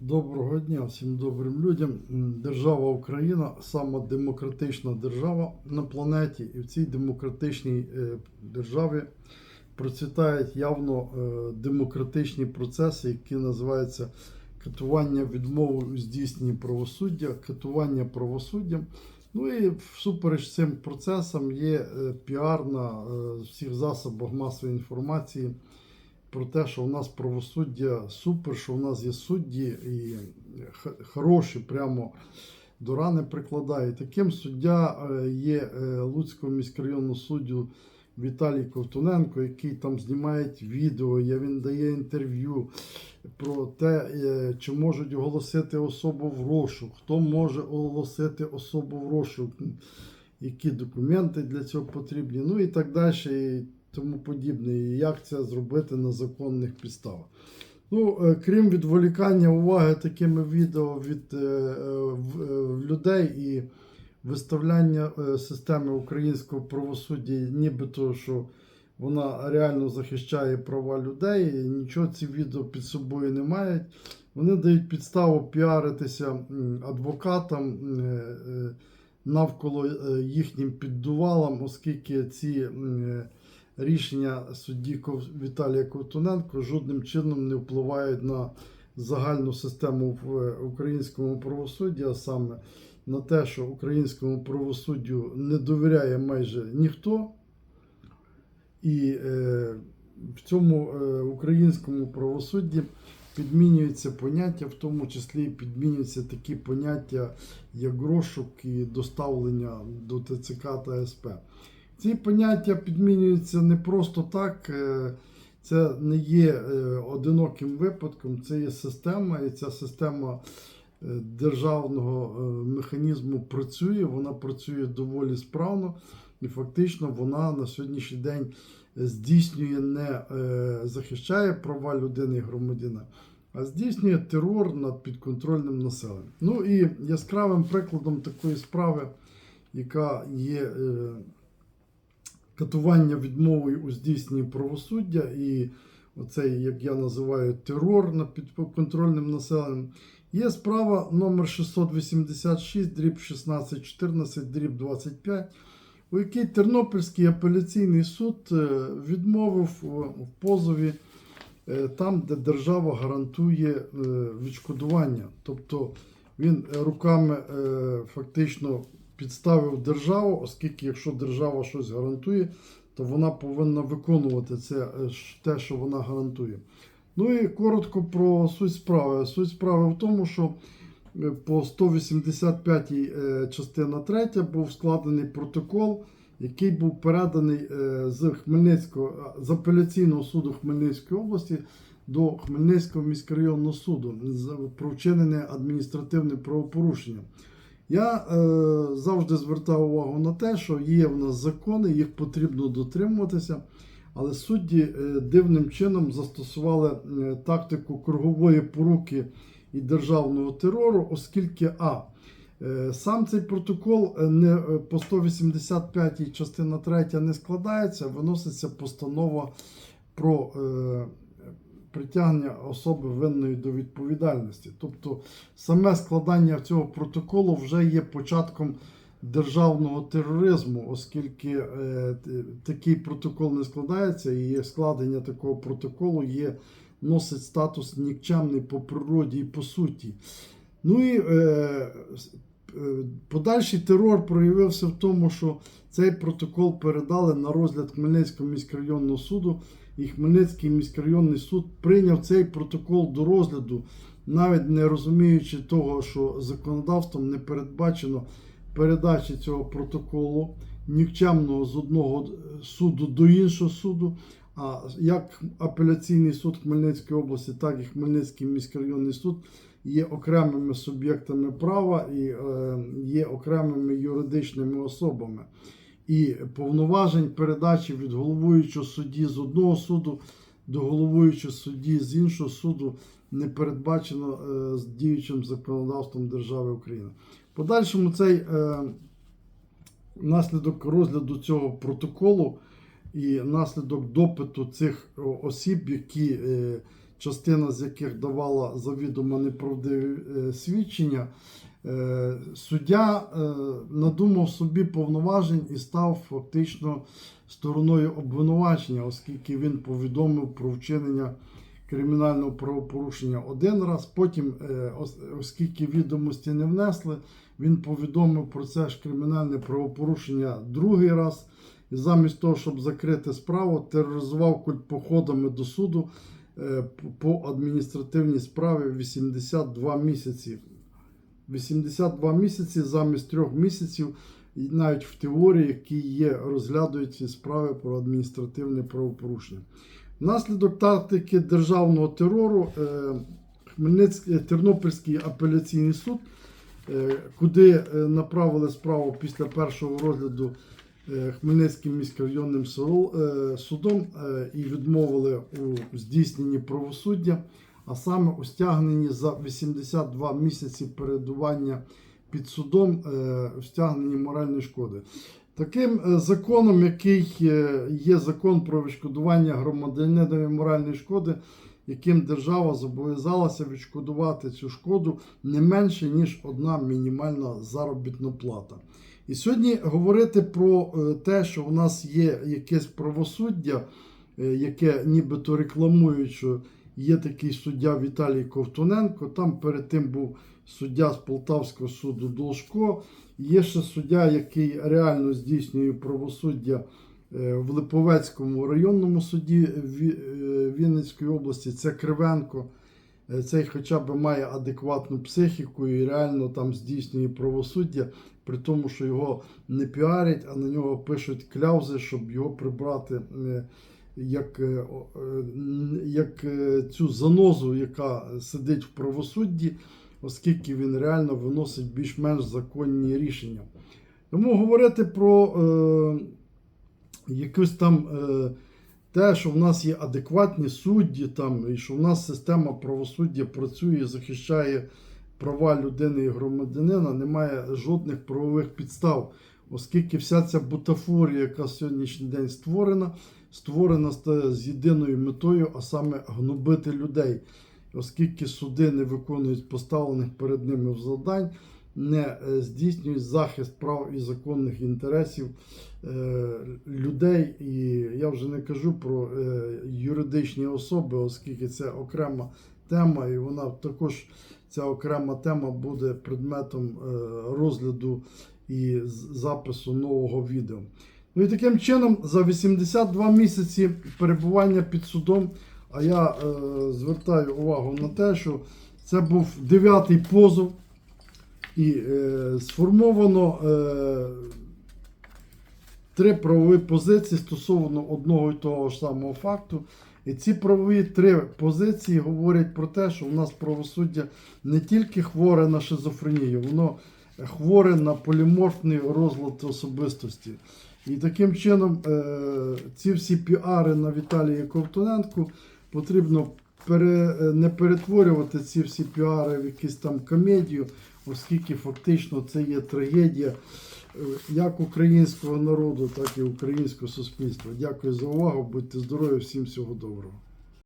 Доброго дня всім добрим людям. Держава Україна сама демократична держава на планеті, і в цій демократичній е, державі процвітають явно е, демократичні процеси, які називаються катування відмови у здійсненні правосуддя, катування правосуддям. Ну і всупереч цим процесам є е, піар на всіх засобах масової інформації про те, що у нас правосуддя супер, що у нас є судді і хороші, прямо до рани прикладає. Таким суддя е, є е, Луцького міськрайонного суддю Віталій Ковтуненко, який там знімає відео, він дає інтерв'ю про те, е, чи можуть оголосити особу в розшук, хто може оголосити особу в розшук, які документи для цього потрібні, ну і так далі. Тому подібне, і як це зробити на законних підставах. Ну, е, крім відволікання уваги такими відео від е, е, людей і виставляння системи українського правосуддя, нібито що вона реально захищає права людей, і нічого ці відео під собою не мають. Вони дають підставу піаритися адвокатам навколо їхнім піддувалам, оскільки ці рішення судді Віталія Ковтуненко жодним чином не впливають на загальну систему в е, українському правосудді, а саме на те, що українському правосуддю не довіряє майже ніхто. І е, в цьому е, українському правосудді підмінюються поняття, в тому числі підмінюються такі поняття, як розшук і доставлення до ТЦК та СП. Ці поняття підмінюються не просто так. е, Це не є е, одиноким випадком, це є система, і ця система е, державного механізму працює, вона працює доволі справно, і фактично вона на сьогоднішній день здійснює не захищає права людини і громадянина, а здійснює терор над підконтрольним населенням. Ну і яскравим прикладом такої справи, яка є. Катування відмовою у здійсненні правосуддя і оцей, як я називаю, терор над підконтрольним населенням. Є справа номер 686, дріб 1614, дріб 25, у якій Тернопільський апеляційний суд е, відмовив в позові е, там, де держава гарантує е, відшкодування. Тобто він руками фактично підставив державу, оскільки якщо держава щось гарантує, то вона повинна виконувати це, е, те, що вона гарантує. Ну і коротко про суть справи. Суть справи в тому, що е, по 185 е, частина 3 був складений протокол, який був переданий з Хмельницького з апеляційного суду Хмельницької області до Хмельницького міськрайонного суду про вчинене адміністративне правопорушення. Я е, завжди звертав увагу на те, що є в нас закони, їх потрібно дотримуватися, але судді е, дивним чином застосували е, тактику кругової поруки і державного терору, оскільки А. е, Сам цей протокол не по 185 частина 3 не складається, виноситься постанова про е, притягнення особи винної до відповідальності. Тобто саме складання цього протоколу вже є початком державного тероризму, оскільки е, такий протокол не складається, і складення такого протоколу є, носить статус нікчемний по природі і по суті. Ну і е, подальший терор проявився в тому, що цей протокол передали на розгляд Хмельницького міськрайонного суду, і Хмельницький міськрайонний суд прийняв цей протокол до розгляду, навіть не розуміючи того, що законодавством не передбачено передачі цього протоколу нікчемного з одного суду до іншого суду. А як апеляційний суд Хмельницької області, так і Хмельницький міськрайонний суд є окремими суб'єктами права і е, є окремими юридичними особами. І повноважень передачі від головуючого судді з одного суду до головуючого судді з іншого суду не передбачено е, з діючим законодавством держави Україна. В Подальшому цей е, наслідок розгляду цього протоколу і наслідок допиту цих осіб, які частина з яких давала завідомо неправдиві е, свідчення, е, суддя е, надумав собі повноважень і став фактично стороною обвинувачення, оскільки він повідомив про вчинення кримінального правопорушення один раз. Потім, оскільки відомості не внесли, він повідомив про це ж кримінальне правопорушення другий раз. І замість того, щоб закрити справу, тероризував культ походами до суду по адміністративній справі 82 місяці. 82 місяці замість трьох місяців, навіть в теорії, які є, розглядують ці справи про адміністративне правопорушення. Внаслідок тактики державного терору е, Хмельницький, Тернопільський апеляційний суд, е, куди е, направили справу після першого розгляду е, Хмельницьким міськрайонним е, судом е, і відмовили у здійсненні правосуддя, а саме у стягненні за 82 місяці перебування під судом е, у стягненні моральної шкоди. Таким е, законом, який е, є закон про відшкодування громадянинові моральної шкоди, яким держава зобов'язалася відшкодувати цю шкоду не менше, ніж одна мінімальна заробітна плата. І сьогодні говорити про е, те, що у нас є якесь правосуддя, е, яке нібито рекламують, що є такий суддя Віталій Ковтуненко, там перед тим був суддя з Полтавського суду Должко, є ще суддя, який реально здійснює правосуддя е, в Липовецькому районному суді Вінницької області, це Кривенко. Е, Цей хоча б має адекватну психіку і реально там здійснює правосуддя, при тому, що його не піарять, а на нього пишуть кляузи, щоб його прибрати е, як, е, як цю занозу, яка сидить в правосудді, оскільки він реально виносить більш-менш законні рішення. Тому говорити про е, якусь там. Е, те, що в нас є адекватні судді, там, і що в нас система правосуддя працює і захищає права людини і громадянина, немає жодних правових підстав, оскільки вся ця бутафорія, яка сьогоднішній день створена, створена з- єдиною метою, а саме гнобити людей, оскільки суди не виконують поставлених перед ними завдань, не е, здійснюють захист прав і законних інтересів е, людей. І я вже не кажу про е, юридичні особи, оскільки це окрема тема, і вона також ця окрема тема буде предметом розгляду і запису нового відео. Ну і таким чином, за 82 місяці перебування під судом, а я е, звертаю увагу на те, що це був дев'ятий позов, і е, сформовано е, три правові позиції стосовно одного і того ж самого факту. І ці правові три позиції говорять про те, що у нас правосуддя не тільки хворе на шизофренію, воно хворе на поліморфний розлад особистості. І таким чином е, ці всі піари на Віталія Ковтуненку потрібно е, не перетворювати ці всі піари в якусь там комедію, оскільки фактично це є трагедія е, як українського народу, так і українського суспільства. Дякую за увагу. Будьте здорові, всім всього доброго.